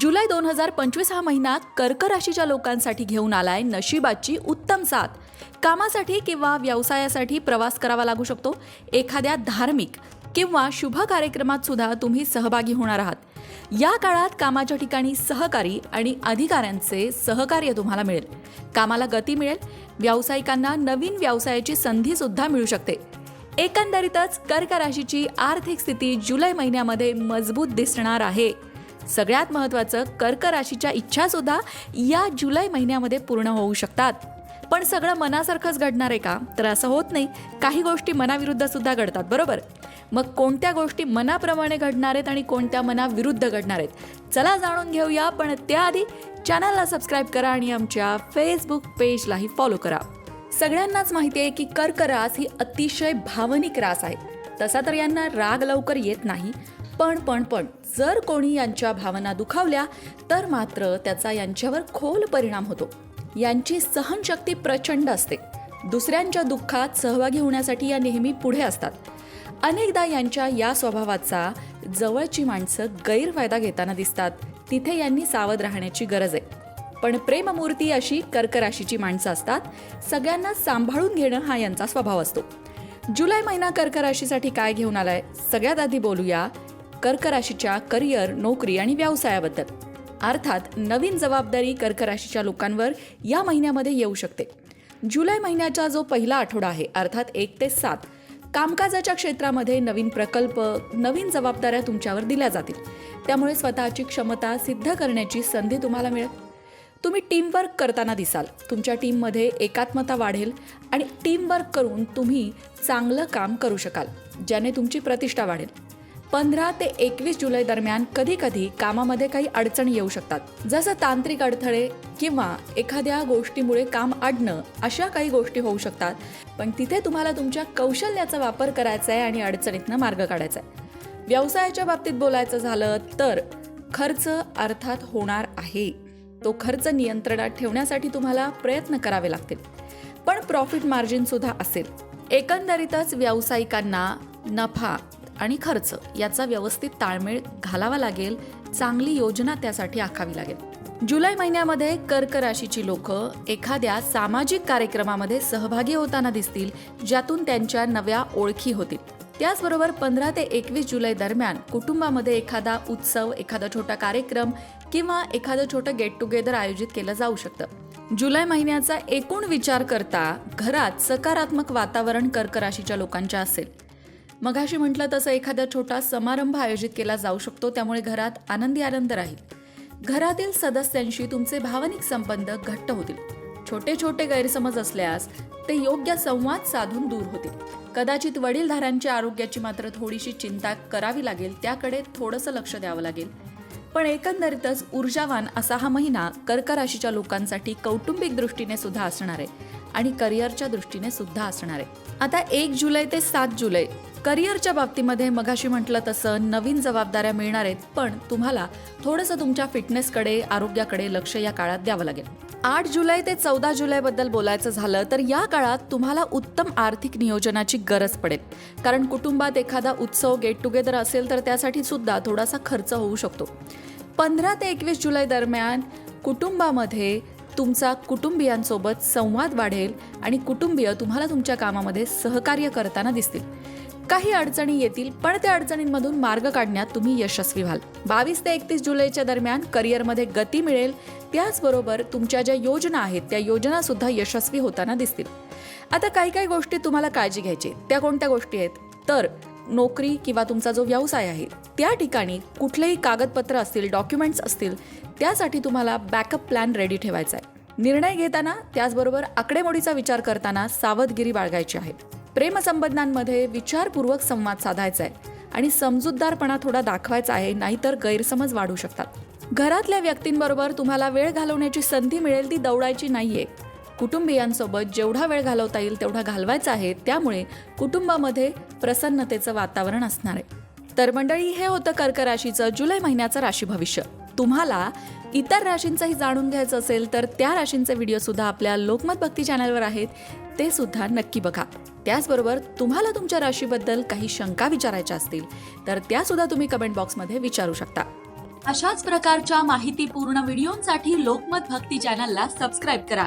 जुलै दोन हजार पंचवीस हा महिना कर्क राशीच्या लोकांसाठी घेऊन आलाय नशिबाची उत्तम साथ. कामासाठी किंवा व्यवसायासाठी प्रवास करावा लागू शकतो. एखाद्या धार्मिक किंवा शुभ कार्यक्रमात सुद्धा तुम्ही सहभागी होणार आहात. या काळात कामाच्या ठिकाणी सहकारी आणि अधिकाऱ्यांचे सहकार्य तुम्हाला मिळेल. कामाला गती मिळेल. व्यावसायिकांना नवीन व्यवसायाची संधी सुद्धा मिळू शकते. एकंदरीतच कर्क राशीची आर्थिक स्थिती जुलै महिन्यामध्ये मजबूत दिसणार आहे. सगळ्यात महत्त्वाचं कर्क राशीच्या इच्छा सुद्धा या जुलै महिन्यामध्ये पूर्ण होऊ शकतात. पण सगळं मनासारखंच घडणार आहे का? तर असं होत नाही. काही गोष्टी मनाविरुद्ध सुद्धा घडतात बरोबर? मग कोणत्या गोष्टी मनाप्रमाणे घडणार आहेत आणि कोणत्या मनाविरुद्ध घडणार आहेत? चला जाणून घेऊया पण त्याआधी चॅनलला सबस्क्राईब करा आणि आमच्या फेसबुक पेजलाही फॉलो करा. सगळ्यांनाच माहिती आहे की कर्क रास ही अतिशय भावनिक रास आहे. तसा तर यांना राग लवकर येत नाही पण पण पण जर कोणी यांच्या भावना दुखावल्या तर मात्र त्याचा यांच्यावर खोल परिणाम होतो. यांची सहनशक्ती प्रचंड असते. दुसऱ्यांच्या दुःखात सहभागी होण्यासाठी या नेहमी पुढे असतात. अनेकदा यांच्या या स्वभावाचा जवळची माणसं गैरफायदा घेताना दिसतात. तिथे यांनी सावध राहण्याची गरज आहे. पण प्रेममूर्ती अशी कर्क राशीची माणसं असतात. सगळ्यांना सांभाळून घेणं हा यांचा स्वभाव असतो. जुलै महिना कर्क राशीसाठी काय घेऊन आलाय? सगळ्यात आधी बोलूया कर्क राशीच्या करिअर नोकरी आणि व्यवसायाबद्दल. अर्थात नवीन जबाबदारी कर्क राशीच्या लोकांवर या महिन्यामध्ये येऊ शकते. जुलै महिन्याचा जो पहिला आठवडा आहे अर्थात एक ते सात कामकाजाच्या क्षेत्रामध्ये नवीन प्रकल्प नवीन जबाबदाऱ्या तुमच्यावर दिल्या जातील. त्यामुळे स्वतःची क्षमता सिद्ध करण्याची संधी तुम्हाला मिळेल. तुम्ही टीमवर्क करताना दिसाल. तुमच्या टीममध्ये एकात्मता वाढेल आणि टीमवर्क करून तुम्ही चांगलं काम करू शकाल ज्याने तुमची प्रतिष्ठा वाढेल. पंधरा ते एकवीस जुलै दरम्यान कधी कधी कामामध्ये काही अडचणी येऊ शकतात. जसं तांत्रिक अडथळे किंवा एखाद्या गोष्टीमुळे काम अडणं अशा काही गोष्टी होऊ शकतात. पण तिथे तुम्हाला तुमच्या कौशल्याचा वापर करायचा आहे आणि अडचणीतनं मार्ग काढायचा आहे. व्यवसायाच्या बाबतीत बोलायचं झालं तर खर्च अर्थात होणार आहे. तो खर्च नियंत्रणात ठेवण्यासाठी तुम्हाला प्रयत्न करावे लागतील. पण प्रॉफिट मार्जिन सुद्धा असेल. एकंदरीतच व्यावसायिकांना नफा आणि खर्च याचा व्यवस्थित ताळमेळ घालावा लागेल चांगली योजना त्यासाठी आखावी लागेल. जुलै महिन्यामध्ये कर्क राशीची लोक एखाद्या सामाजिक कार्यक्रमामध्ये सहभागी होताना दिसतील ज्यातून त्यांच्या नव्या ओळखी होतील. त्याचबरोबर पंधरा ते एकवीस जुलै दरम्यान कुटुंबामध्ये एखादा उत्सव एखादा छोटा कार्यक्रम किंवा एखादं छोटं गेट टुगेदर आयोजित केलं जाऊ शकतं. जुलै महिन्याचा एकूण विचार करता घरात सकारात्मक वातावरण कर्क राशीच्या लोकांच्या असेल. मगाशी म्हटलं तसं एखादा छोटा समारंभ आयोजित केला जाऊ शकतो त्यामुळे घरात आनंदी आनंद राहील. घरातील सदस्यांशी तुमचे भावनिक संबंध घट्ट होतील. छोटे छोटे गैरसमज असल्यास ते योग्य संवाद साधून दूर होतील. कदाचित वडीलधाऱ्यांच्या आरोग्याची मात्र थोडीशी चिंता करावी लागेल त्याकडे थोडंसं लक्ष द्यावं लागेल. पण एकंदरीतच ऊर्जावान असा हा महिना कर्क राशीच्या लोकांसाठी कौटुंबिक दृष्टीने सुद्धा असणार आहे. आणि करिअरच्या दृष्टीने सुद्धा असणार आहे. आता एक जुलै ते सात जुलै करिअरच्या बाबतीमध्ये मगाशी म्हटलं तसं नवीन जबाबदाऱ्या मिळणार आहेत पण तुम्हाला थोडंसं तुमच्या फिटनेसकडे आरोग्याकडे लक्ष या काळात द्यावं लागेल. आठ जुलै ते चौदा जुलैबद्दल बोलायचं झालं तर या काळात तुम्हाला उत्तम आर्थिक नियोजनाची गरज पडेल. कारण कुटुंबात एखादा उत्सव गेट टुगेदर असेल तर त्यासाठी सुद्धा थोडासा खर्च होऊ शकतो. पंधरा ते एकवीस जुलै दरम्यान कुटुंबामध्ये तुमचा कुटुंबियांसोबत संवाद वाढेल आणि कुटुंबीय तुम्हाला तुमच्या कामामध्ये सहकार्य करताना दिसतील. काही अडचणी येतील पण त्या अडचणींमधून मार्ग काढण्यात तुम्ही यशस्वी व्हाल. बावीस ते एकतीस जुलैच्या दरम्यान करिअरमध्ये गती मिळेल. त्याचबरोबर तुमच्या ज्या योजना आहेत त्या योजना सुद्धा यशस्वी होताना दिसतील. आता काही काही गोष्टी तुम्हाला काळजी घ्यायची त्या कोणत्या गोष्टी आहेत? तर नोकरी किंवा तुमचा जो व्यवसाय आहे त्या ठिकाणी कुठलेही कागदपत्र असतील डॉक्युमेंट्स असतील त्यासाठी तुम्हाला बॅकअप प्लॅन रेडी ठेवायचा आहे. निर्णय घेताना त्याचबरोबर आकडेमोडीचा विचार करताना सावधगिरी बाळगायची आहे. प्रेमसंबंधांमध्ये विचारपूर्वक संवाद साधायचा आहे आणि समजूतदारपणा थोडा दाखवायचा आहे नाहीतर गैरसमज वाढू शकतात. घरातल्या व्यक्तींबरोबर तुम्हाला वेळ घालवण्याची संधी मिळेल ती दौडायची नाहीये. कुटुंबियांसोबत जेवढा वेळ घालवता येईल तेवढा घालवायचा आहे. त्यामुळे कुटुंबामध्ये प्रसन्नतेचं वातावरण असणार आहे. तर मंडळी हे होतं कर्क राशीचं जुलै महिन्याचं राशी भविष्य. तुम्हाला इतर राशींचंही जाणून घ्यायचं असेल तर त्या राशींचे व्हिडिओ सुद्धा आपल्या लोकमत भक्ती चॅनलवर आहेत. ते सुद्धा नक्की बघा. त्याचबरोबर तुम्हाला तुमच्या राशीबद्दल काही शंका विचारायच्या असतील तर त्या सुद्धा तुम्ही कमेंट बॉक्समध्ये विचारू शकता. अशाच प्रकारच्या माहितीपूर्ण व्हिडिओंसाठी लोकमत भक्ती चॅनलला सबस्क्राईब करा.